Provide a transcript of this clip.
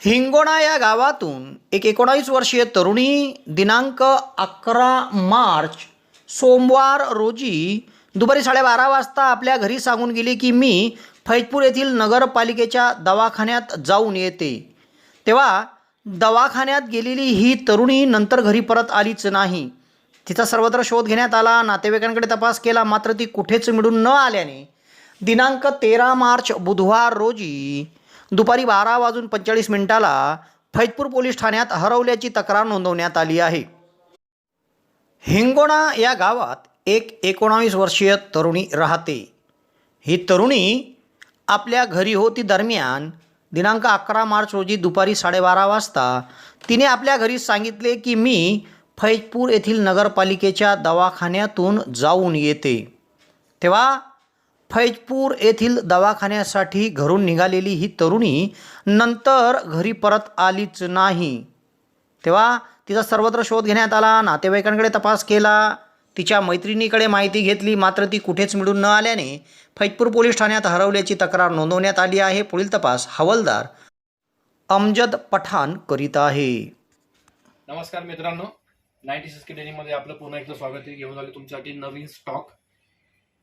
हिंगोणा या गावातून एक एकोणावीस वर्षीय तरुणी दिनांक अकरा मार्च सोमवार रोजी दुपारी साडेबारा वाजता आपल्या घरी सांगून गेली की मी फैजपूर येथील नगरपालिकेच्या दवाखान्यात जाऊन येते. तेव्हा दवाखान्यात गेलेली ही तरुणी नंतर घरी परत आलीच नाही. तिचा सर्वत्र शोध घेण्यात आला नातेवाईकांकडे तपास केला मात्र ती कुठेच मिळून न आल्याने दिनांक तेरा मार्च बुधवार रोजी दुपारी बारा वाजून पंचेचाळीस मिनिटाला फैजपूर पोलीस ठाण्यात हरवल्याची तक्रार नोंदवण्यात आली आहे. हिंगोणा या गावात एक एकोणावीस वर्षीय तरुणी राहते. ही तरुणी आपल्या घरी होती दरम्यान दिनांक अकरा मार्च रोजी दुपारी साडेबारा वाजता तिने आपल्या घरी सांगितले की मी फैजपूर येथील नगरपालिकेच्या दवाखान्यातून जाऊन येते. तेव्हा फैजपूर येथील दवाखान्यासाठी घरून निघालेली ही तरुणी नंतर घरी परत आलीच नाही. तेव्हा तिचा सर्वत्र शोध घेण्यात आला नातेवाईकांकडे तपास केला तिच्या मैत्रिणीकडे माहिती घेतली मात्र ती कुठेच मिळून न आल्याने फैजपूर पोलीस ठाण्यात हरवल्याची तक्रार नोंदवण्यात आली आहे पुढील तपास हवालदार अमजद पठाण करीत आहे. नमस्कार मित्रांनो. नाईन्टी सिक्स डेनीमध्ये आपलं पुन्हा एकदा स्वागत आहे. घेऊन आले तुमच्यासाठी नवीन स्टॉक.